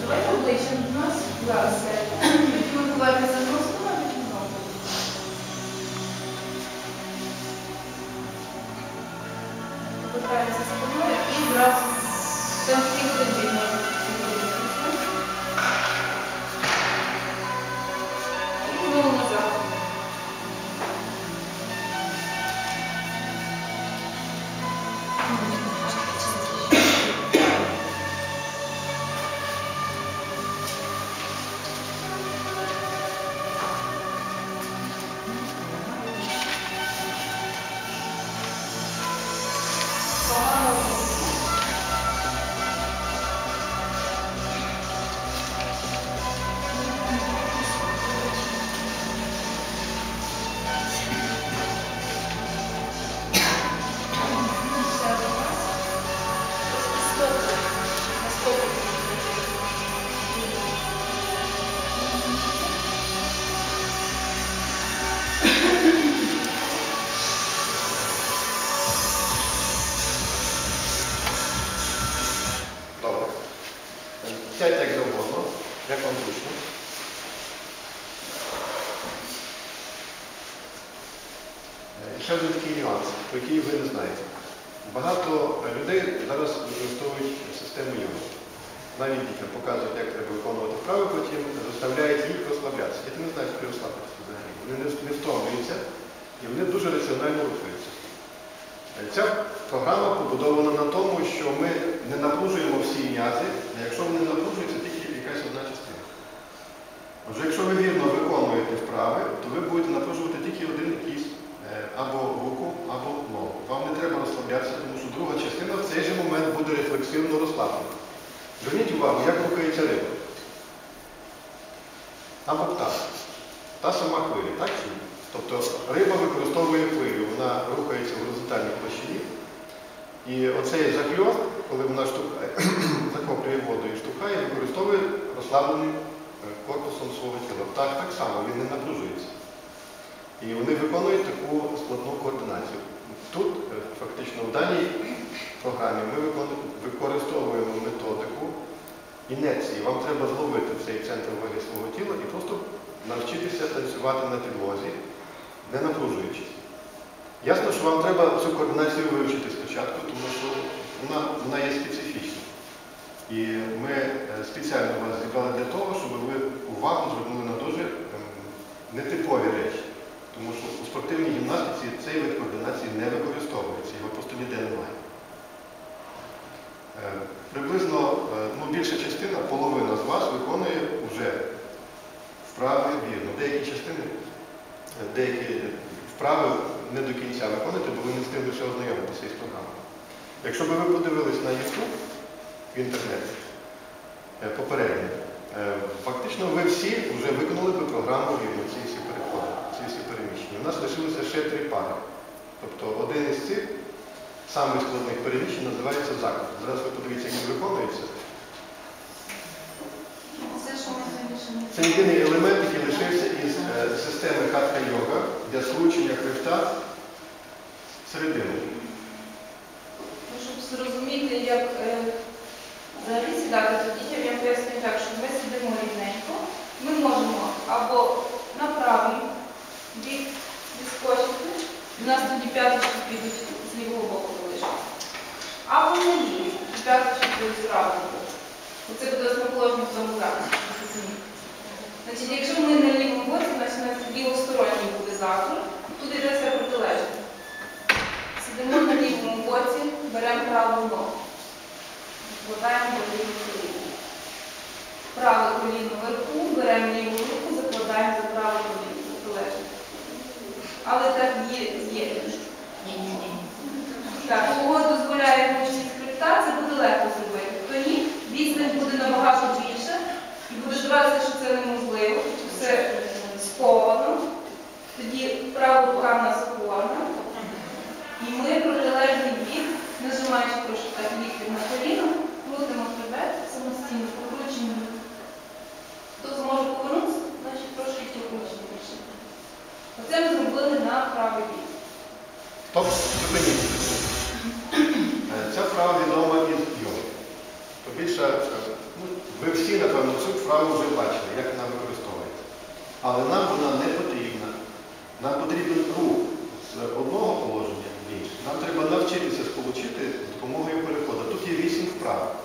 Давайте обличчям до нас зараз. Потім Ще один такий нюанс, про який ви не знаєте. Багато людей зараз використовують систему йоги. Навіть дітям показують, як треба виконувати вправи, потім заставляють їх розслаблятися. Діти не знають, як розслабитися взагалі. Вони не, втомлюються і вони дуже раціонально рухаються. Ця програма побудована на тому, що ми не напружуємо всі м'язи, а якщо вони напружуються, тільки якась одна частина. Отже, якщо ви вірно виконуєте вправи, то ви будете напружувати тільки один якийсь е, або руку, або ногу. Вам не треба розслаблятися, тому що друга частина в цей же момент буде рефлексивно розслаблена. Зверніть увагу, рухається. Або птах. Та сама хвиля, так? Тобто риба використовує хвилю, вона рухається в горизонтальній площині. І оцей захльост, коли вона штукає, захоплює воду і штукає, використовує розслабленим е, корпусом свого тіла. Птах так само, він не напружується. І вони виконують таку складну координацію. Тут, е, фактично, в даній програмі ми використовуємо методику інерції. Вам треба зловити цей центр ваги свого тіла і просто навчитися танцювати на підлозі, не напружуючись. Ясно, що вам треба цю координацію вивчити спочатку, тому що вона, вона є специфічна. І ми е, спеціально вас зібрали для того, щоб ви увагу звернули на дуже ем, нетипові речі. Тому що у спортивній гімнастиці цей вид координації не використовується, його просто ніде немає. Е, Приблизно е, ну, більша частина, половина з вас виконує вже вправи вірно. Деякі частини, е, деякі вправи не до кінця виконуєте, бо ви не встигли ще ознайомитися із програмою. Якщо б ви подивились на YouTube в інтернеті попередньо, фактично ви всі вже виконали би програму вірно, ці всі переходи, ці всі переміщення. У нас лишилося ще три пари. Тобто один із цих самих складних переміщень називається заклад. Зараз ви подивіться, як він виконується. Це єдиний елемент, який лишився із е, системи хатка йога для скручення хребта серединою. Ну, Щоб зрозуміти, як е, взагалі сідати то дітям, я пояснюю так, що ми сидимо рівненько, ми можемо або на правий бік відскочити, у нас тоді п'яточки підуть з лівого боку або на підуть з правого боку. Оце буде основоположно в цьому записі, щоб ви розуміли. Значить, якщо ми на лівому боці, значить у нас лівосторонній буде заклад, тут йде все протилежне. Сидимо на лівому боці, беремо праву ногу. Закладаємо до ліву коліно. Праве коліно вверху, беремо ліву руку, закладаємо за праве коліно. Протилежно. Але так є, є. Так, кого дозволяє гнучність хребта, це буде легко зробити. Хто ні, відстань буде набагато більше і буде здаватися, що це неможливо, що все сковано. Тоді права рука в нас опорна. І ми протилежний бік, нажимаючи трошки так ліктем на коліно, крутимо хребет самостійно, покручуємо. Хто зможе повернутися, значить напевно, вже бачили, як вона використовується. Але нам вона не потрібна. Нам потрібен рух з одного положення в інше. Нам треба навчитися сполучити з допомогою переходу. Тут є вісім вправ.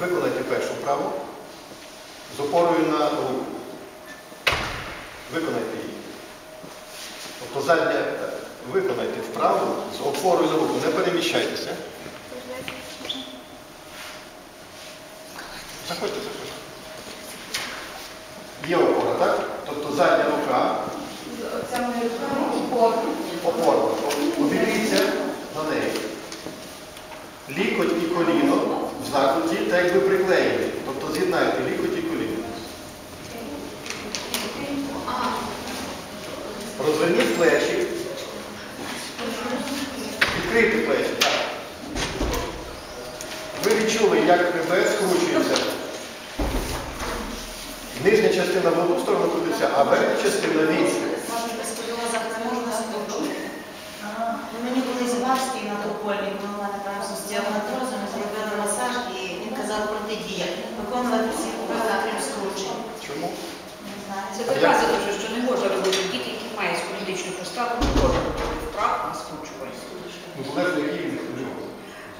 Виконайте першу вправу з опорою на руку. Виконайте її. Тобто задня, виконайте вправу з опорою на руку, не переміщайтеся. Заходьте, заходьте. Є опора, так? Тобто задня рука, Оця моя рука, ну, опор. опора. Подивіться на неї. Лікоть і коліно в закладі так якби приклеєні. Тобто з'єднайте лікоть і коліно. Розверніть плечі. Відкрийте плечі. Так. Ви відчули, як хребет скручується. Нижня частина в одну сторону крутиться, а верхня частина в іншу. Може, без сколіоза це можна скручувати? Ну, Мені колись Варський на Топольні, коли у мене там з остеохондрозом, зробили масаж, і він казав протидія. Виконувати всі вправи, крім скручень. Чому? Не знаю. Це доказано, вже, що не можна робити діти, які мають політичну поставу, не можна робити вправ на скручування.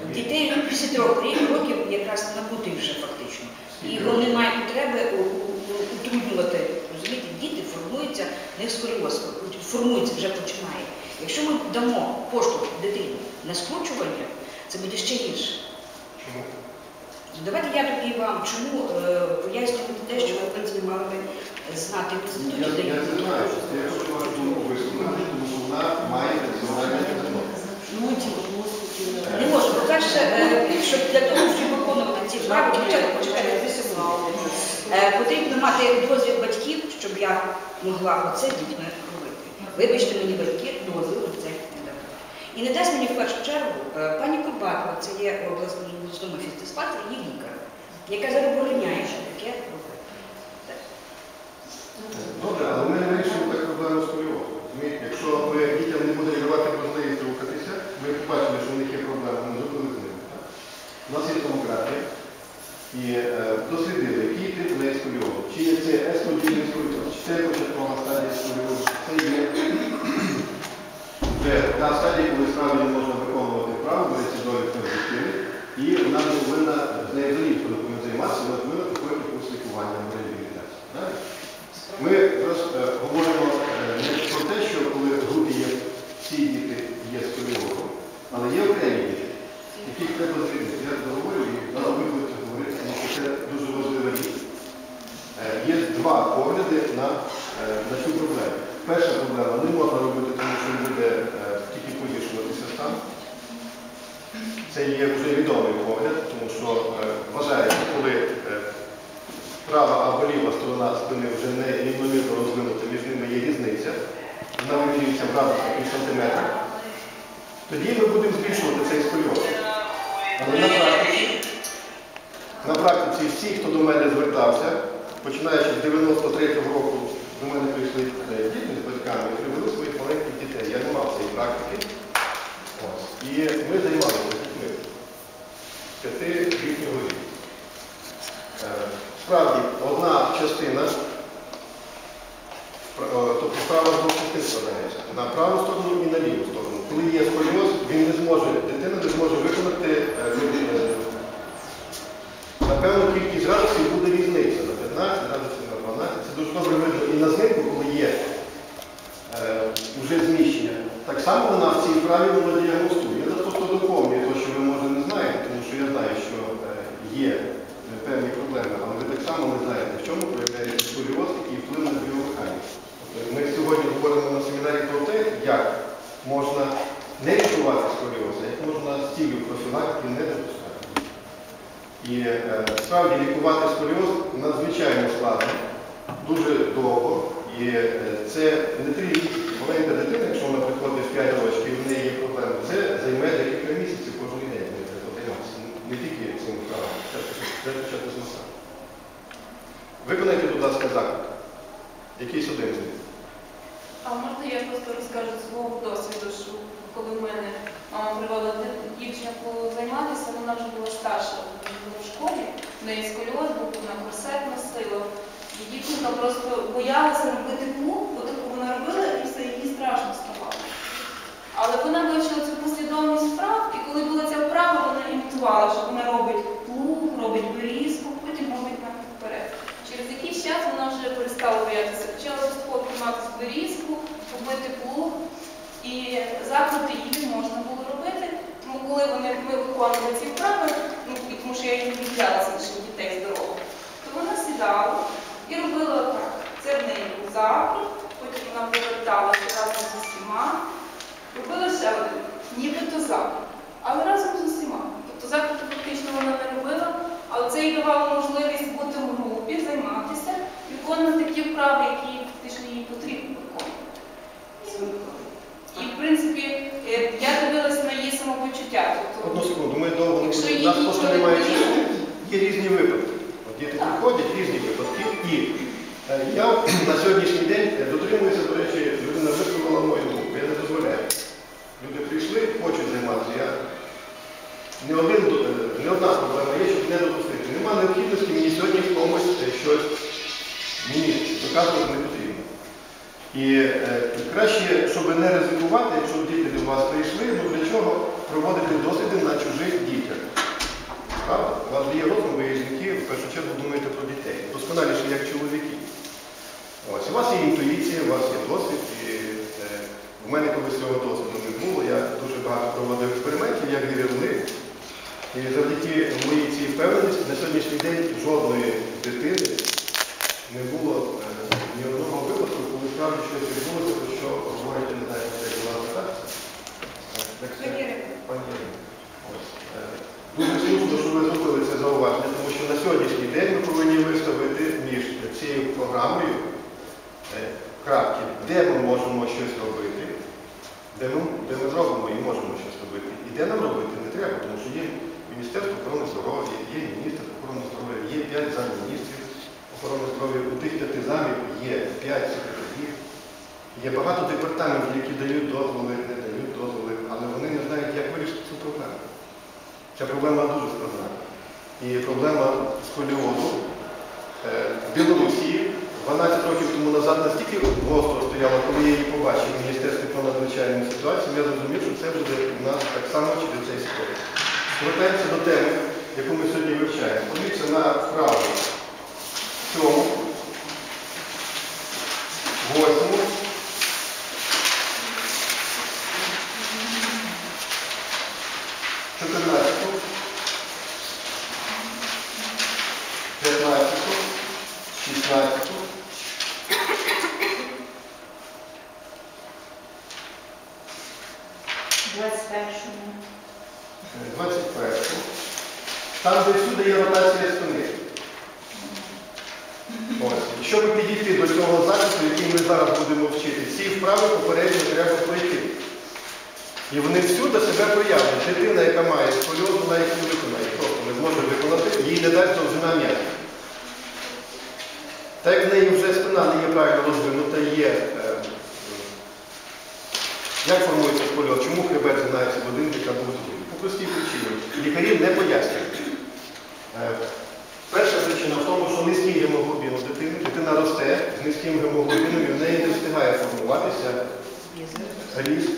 Ну. Дітей трьох рік- років якраз набути вже фактично. І його немає потреби утруднювати. Розумієте, діти формуються, них сколіоз формується, вже починає. Якщо ми дамо поштовх дитині на скручування, це буде ще гірше. Чому? Давайте я тоді вам чому е, пояснювати те, що ви в принципі мали би знати Я, інституті. я це знаю, що я хочу вашу думку висловити, тому що вона має раціональне житло. Не можу. По-перше, е, щоб для того, щоб виконувати ці вправи, спочатку почекайте дві секунди. Е, Потрібно мати дозвіл батьків, щоб я могла оце з дітьми робити. Вибачте мені батьки, дозвіл на це не давати. І не дасть мені в першу чергу е, пані Курбакова, це є обласному фіздиспансері, її лікар, яка забороняє що таке робити. Добре, але ми не вирішуємо так проблему сколіозу. Розумієте? Якщо ви дітям не будете давати можливість рухатися, ви побачили, що в них є проблеми, ми зробили з ними. У нас є томографія. І е, дослідили, який тип в неї сколіозу. Чи є це есподільний сколіоз, чи це початкова стадія сколіозу, це є вже та стадія, коли справді не можна виконувати вправу, береться довідка в дитини, і вона не повинна з нею вона повинна займатися, вона повинна проходити курс лікування або реабілітації. Так? Ми просто е, говоримо е, не про те, що коли в групі є всі діти є сколіозом, але є окремі діти, яких треба звільнити. Я договорю і зараз ви будете говорити, тому що це дуже важлива річ. Е, Є два погляди на, е, на цю проблему. Перша проблема не можна робити, тому що буде е, тільки погіршуватися стан. Це є вже відомий погляд, тому що е, вважається, коли права або ліва сторона спини вже не рівномірно розвинута, між ними є різниця, вона вимірюється в градусах і сантиметрах, тоді ми будемо збільшувати цей сколіоз. Але на практиці, на практиці всі, хто до мене звертався, починаючи з 93-го року, до мене прийшли е, діти з батьками і привели своїх маленьких дітей. Я не мав цієї практики. І ми займалися дітьми п'яти літнього віку. Е, Справді, одна частина, е, тобто справа з двох частин складається, на праву сторону і на ліву сторону. Коли є сколіоз, він не зможе, дитина не зможе виконати е, ви- е, на певну кількість градусів буде різниця на 15 градусів, на 12. Це дуже добре видно і на знімку, коли є е, вже зміщення. Так само вона в цій вправі вона діагностує. Я просто доповнюю те, що ви може не знаєте, тому що я знаю, що е, є е, певні проблеми, але ви так само не знаєте, в чому проявляється сколіоз, який вплив на біомеханіку. Тобто ми сьогодні говоримо на семінарі про те, як можна не лікувати як можна цілею профілактики не допускати. І е, справді лікувати сколіоз надзвичайно складно, дуже довго. І е, це не три місяці. Маленька дитина, якщо вона приходить в 5 років, в неї є проблеми, це займе декілька місяців кожен день. Не тільки цим вправом, це це почати з носа. Виконайте, будь ласка, заклик. Якийсь один з них. А можна я просто розкажу свого досвіду, що коли в мене мама привела дівчинку займатися, вона вже була старша, в школі, в неї сколіоз був, вона корсет носила. І дівчинка просто боялася робити плуг, бо таку вона робила і все, їй страшно ставало. Але вона вивчила цю послідовність вправ, і коли була ця вправа, вона імітувала, що вона робить плуг, робить берізку, потім робить нам вперед. Через якийсь час вона вже перестала боятися, почала частково прийматися берізку, робити плуг, і заклади її можна було робити. Тому коли вони ми виконували ці вправи, ну тому що я їх не взяла з інших дітей здорових, то вона сідала і робила так. Це в неї був заклад, потім вона поверталася разом з усіма. Робила ще один, нібито заклад, але разом з усіма. Тобто заклад фактично вона не робила, але це їй давало можливість бути в групі, займатися і виконувати ті вправи, які фактично їй потрібно виконувати. І, в принципі, е, я дивилася на її самопочуття. Одну Тобто, секунду, ми довго не Якщо будемо. їй Нас просто нічого не немає потрібно. часу. Є різні випадки. От діти Так. приходять, різні випадки. І е, я на сьогоднішній день е, дотримуюся, до речі, людина висловила мою думку. Я не дозволяю. Люди прийшли, хочуть займатися. Я не, один, е, не одна проблема є, щоб не допустити. Нема необхідності мені сьогодні в комусь е, щось мені доказувати не потрібно. І е, краще, щоб не ризикувати, якщо діти до вас прийшли, ну для чого проводити досліди на чужих дітях? Правда? У вас є розум, ви жінки, в першу чергу думаєте про дітей. Досконаліше, як чоловіки. Ось, у вас є інтуїція, у вас є досвід. І, е, у мене колись цього досвіду не було. Я дуже багато проводив експериментів, як вірив в них. І завдяки моїй цій впевненості на сьогоднішній день жодної дитини не було е, ні одного випадку, коли справді щось відбулося, про що говорять, не знаю, як була так. Так це, пані Ірино. Ось, е, Дуже слушно, що ви зробили це зауваження, тому що на сьогоднішній день ми повинні виставити між цією програмою е, крапки, де ми можемо щось робити, де ми, де ми зробимо і можемо щось робити. І де нам робити не треба, тому що є Міністерство охорони здоров'я, є міністр охорони здоров'я, є п'ять замміністрів охорони здоров'я. У тих п'яти замів є п'ять секретарів. Є багато департаментів, які дають дозволи, не дають дозволи, але вони не знають, як вирішити цю проблему. Ця проблема дуже складна. І проблема сколіозу е, в Білорусі 12 років тому назад настільки гостро стояло, коли я її побачив в Міністерстві по надзвичайним ситуаціям, я зрозумів, що це буде у нас так само через цей спор. Звертаємося до теми, яку ми сьогодні вивчаємо. Подивіться на вправу 7, 8, 14, 15, 16. Там, де всюди є ротація спини. Ось. І Щоб підійти до цього захисту, який ми зараз будемо вчити, ці вправи попередньо треба пройти. І вони всюди себе проявлять. Дитина, яка має сколіоз, вона їх не виконає, просто не зможе виконати, їй не дасть довжина м'яза. Так як в неї вже спина не є правильно розвинута, є. е, як формується сколіоз? Чому хребет згинається в один в другий? По простій причині. Лікарі не пояснюють. Е, Перша причина в тому, що низький гемоглобін у дитини, дитина росте з низьким гемоглобіном і в неї не встигає формуватися. Е, ріст